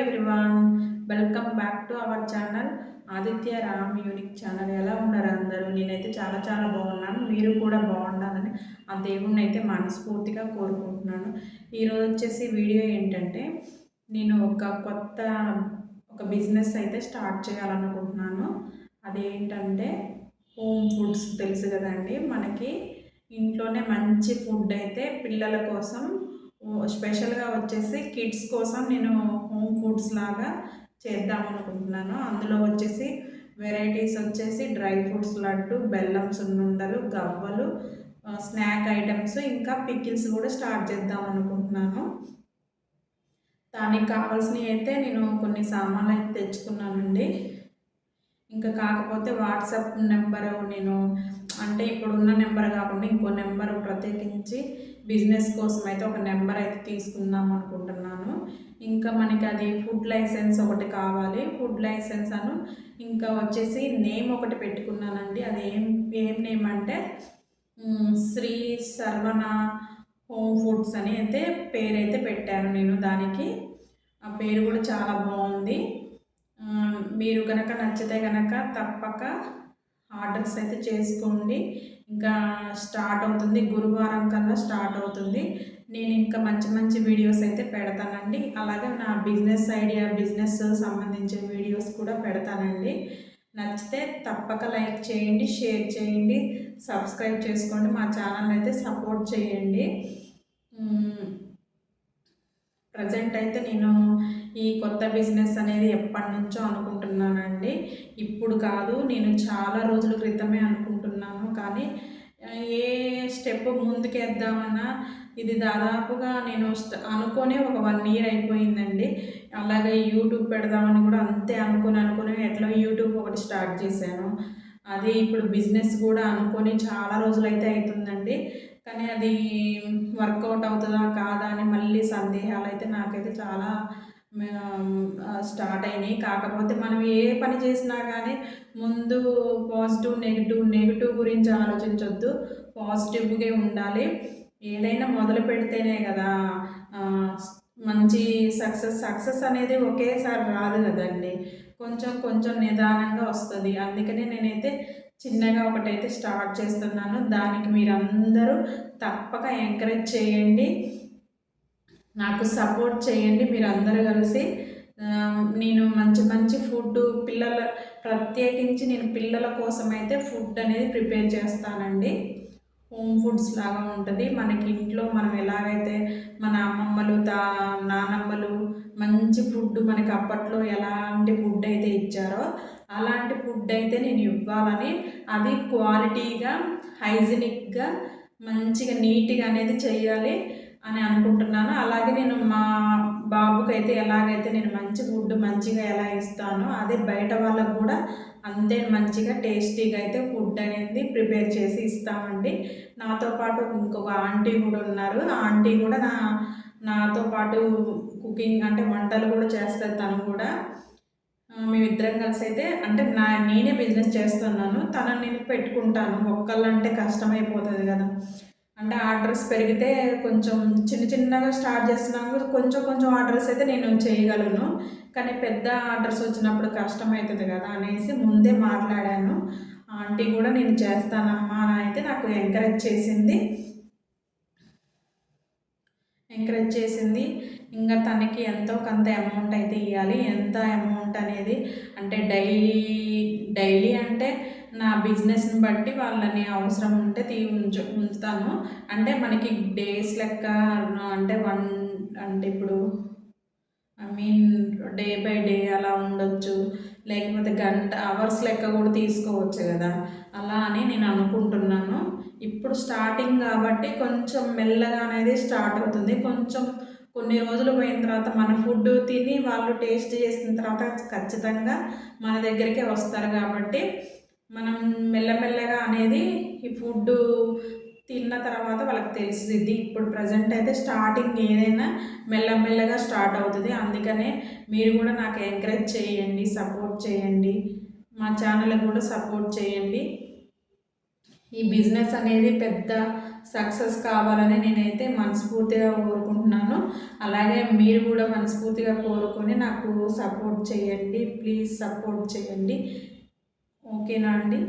Everyone welcome back to our channel Aditya Ram unique channel ఎలా ఉన్నారు అందరూ? నేనైతే చాలా చాలా బాగున్నాను. మీరు కూడా బాగుండాలని ఆ దేవుణ్ణి అయితే మనస్ఫూర్తిగా కోరుకుంటున్నాను. ఈరోజు వచ్చేసి వీడియో ఏంటంటే నేను ఒక కొత్త ఒక బిజినెస్ అయితే స్టార్ట్ చేయాలనుకుంటున్నాను. అదేంటంటే హోమ్ ఫుడ్స్ తెలుసు కదండి. మనకి ఇంట్లోనే మంచి ఫుడ్ అయితే పిల్లల కోసం స్పెషల్గా వచ్చేసి కిడ్స్ కోసం నేను హోమ్ ఫుడ్స్ లాగా చేద్దాం అనుకుంటున్నాను. అందులో వచ్చేసి వెరైటీస్ వచ్చేసి డ్రై ఫ్రూట్స్ లడ్డు బెల్లం సున్నుండలు గవ్వలు స్నాక్ ఐటమ్స్ ఇంకా పికిల్స్ కూడా స్టార్ట్ చేద్దాం అనుకుంటున్నాను. దానికి కావాల్సినవి అయితే నేను కొన్ని సామాన్లు అయితే తెచ్చుకున్నానండి. ఇంకా కాకపోతే వాట్సాప్ నెంబరు నేను అంటే ఇప్పుడున్న నెంబర్ కాకుండా ఇంకో నెంబర్ ప్రత్యేకించి బిజినెస్ కోసం అయితే ఒక నెంబర్ అయితే తీసుకుందాం అనుకుంటున్నాను. ఇంకా మనకి అది ఫుడ్ లైసెన్స్ ఒకటి కావాలి. ఫుడ్ లైసెన్స్ అను ఇంకా వచ్చేసి నేమ్ ఒకటి పెట్టుకున్నానండి. అది ఏం ఏం నేమ్ అంటే శ్రీ సర్వణ హోమ్ ఫుడ్స్ అని అయితే పేరైతే పెట్టాను నేను దానికి. ఆ పేరు కూడా చాలా బాగుంది. మీరు కనుక నచ్చితే కనుక తప్పక ఆర్డర్స్ అయితే చేసుకోండి. ఇంకా స్టార్ట్ అవుతుంది. గురువారం కన్నా స్టార్ట్ అవుతుంది. నేను ఇంకా మంచి మంచి వీడియోస్ అయితే పెడతానండి. అలాగే నా బిజినెస్ ఐడియా బిజినెస్ సంబంధించిన వీడియోస్ కూడా పెడతానండి. నచ్చితే తప్పక లైక్ చేయండి షేర్ చేయండి సబ్స్క్రైబ్ చేసుకోండి మా ఛానల్ అయితే సపోర్ట్ చేయండి. ప్రజెంట్ అయితే నేను ఈ కొత్త బిజినెస్ అనేది ఎప్పటి నుంచో అనుకుంటున్నానండి. ఇప్పుడు కాదు నేను చాలా రోజుల క్రితమే అనుకుంటున్నాను. కానీ ఏ స్టెప్ ముందుకేద్దామన్నా ఇది దాదాపుగా నేను అనుకునే ఒక వన్ ఇయర్ అయిపోయిందండి. అలాగే యూట్యూబ్ పెడదామని కూడా అంతే అనుకుని అనుకుని ఎట్లా యూట్యూబ్ ఒకటి స్టార్ట్ చేశాను. అది ఇప్పుడు బిజినెస్ కూడా అనుకొని చాలా రోజులైతే అవుతుందండి కానీ అది వర్కౌట్ అవుతుందా కాదా అని మళ్ళీ సందేహాలు అయితే నాకైతే చాలా స్టార్ట్ అయినాయి. కాకపోతే మనం ఏ పని చేసినా కానీ ముందు పాజిటివ్ నెగిటివ్ నెగిటివ్ గురించి ఆలోచించొద్దు. పాజిటివ్గా ఉండాలి. ఏదైనా మొదలు పెడితేనే కదా మంచి సక్సెస్. సక్సెస్ అనేది ఒకేసారి రాదు కదండి. కొంచెం కొంచెం నిదానంగా వస్తుంది. అందుకనే నేనైతే చిన్నగా ఒకటైతే స్టార్ట్ చేస్తున్నాను. దానికి మీరందరూ తప్పక ఎంకరేజ్ చేయండి. నాకు సపోర్ట్ చేయండి మీరు అందరూ కలిసి నేను మంచి మంచి ఫుడ్ పిల్లల ప్రత్యేకించి నేను పిల్లల కోసం అయితే ఫుడ్ అనేది ప్రిపేర్ చేస్తానండి. హోమ్ ఫుడ్స్ లాగా ఉంటుంది. మనకి ఇంట్లో మనం ఎలాగైతే మన అమ్మమ్మలు తా నానమ్మలు మంచి ఫుడ్ మనకి అప్పట్లో ఎలాంటి ఫుడ్ అయితే ఇచ్చారో అలాంటి ఫుడ్ అయితే నేను ఇవ్వాలని అది క్వాలిటీగా హైజీనిక్గా మంచిగా నీట్గా అనేది చేయాలి అని అనుకుంటున్నాను. అలాగే నేను మా బాబుకైతే ఎలాగైతే నేను మంచి ఫుడ్ మంచిగా ఎలా ఇస్తానో అదే బయట వాళ్ళకు కూడా అంతే మంచిగా టేస్టీగా అయితే ఫుడ్ అనేది ప్రిపేర్ చేసి ఇస్తామండి. నాతో పాటు ఇంకొక ఆంటీ కూడా ఉన్నారు. ఆ ఆంటీ కూడా నా నాతో పాటు కుకింగ్ అంటే వంటలు కూడా చేస్తారు తను కూడా. మేమిద్దరం కలిసి అయితే అంటే నా నేనే బిజినెస్ చేస్తున్నాను తనని నేను పెట్టుకుంటాను. ఒక్కళ్ళంటే కష్టమైపోతుంది కదా. అంటే ఆర్డర్స్ పెరిగితే కొంచెం చిన్న చిన్నగా స్టార్ట్ చేస్తున్నాము కొంచెం కొంచెం ఆర్డర్స్ అయితే నేను చేయగలను. కానీ పెద్ద ఆర్డర్స్ వచ్చినప్పుడు కష్టమవుతుంది కదా అనేసి ముందే మాట్లాడాను. ఆంటీ కూడా నేను చేస్తానమ్మా అని అయితే నాకు ఎంకరేజ్ చేసింది. ఎంకరేజ్ చేసింది. ఇంకా తనకి ఎంతో కొంత అమౌంట్ అయితే ఇవ్వాలి ఎంత అమౌంట్ అనేది అంటే డైలీ డైలీ అంటే నా బిజినెస్ని బట్టి వాళ్ళని అవసరం ఉంటే తీ ఉంచు ఉంచుతాను. అంటే మనకి డేస్ లెక్క అంటే వన్ అంటే ఇప్పుడు I mean day by day అలా ఉండొచ్చు. లేకపోతే గంట అవర్స్ లెక్క కూడా తీసుకోవచ్చు కదా. అలా అని నేను అనుకుంటున్నాను. ఇప్పుడు స్టార్టింగ్ కాబట్టి కొంచెం మెల్లగా అనేది స్టార్ట్ అవుతుంది. కొంచెం కొన్ని రోజులు పోయిన తర్వాత మన ఫుడ్ తిని వాళ్ళు టేస్ట్ చేసిన తర్వాత ఖచ్చితంగా మన దగ్గరికే వస్తారు కాబట్టి మనం మెల్లమెల్లగా అనేది ఈ ఫుడ్ తిన్న తర్వాత వాళ్ళకి తెలిసిద్ది. ఇప్పుడు ప్రజెంట్ అయితే స్టార్టింగ్ ఏదైనా మెల్లమెల్లగా స్టార్ట్ అవుతుంది. అందుకనే మీరు కూడా నాకు ఎంకరేజ్ చేయండి సపోర్ట్ చేయండి. మా ఛానల్కి కూడా సపోర్ట్ చేయండి. ఈ బిజినెస్ అనేది పెద్ద సక్సెస్ కావాలని నేనైతే మనస్ఫూర్తిగా కోరుకుంటున్నాను. అలాగే మీరు కూడా మనస్ఫూర్తిగా కోరుకొని నాకు సపోర్ట్ చేయండి. ప్లీజ్ సపోర్ట్ చేయండి. ఓకేనా అండి?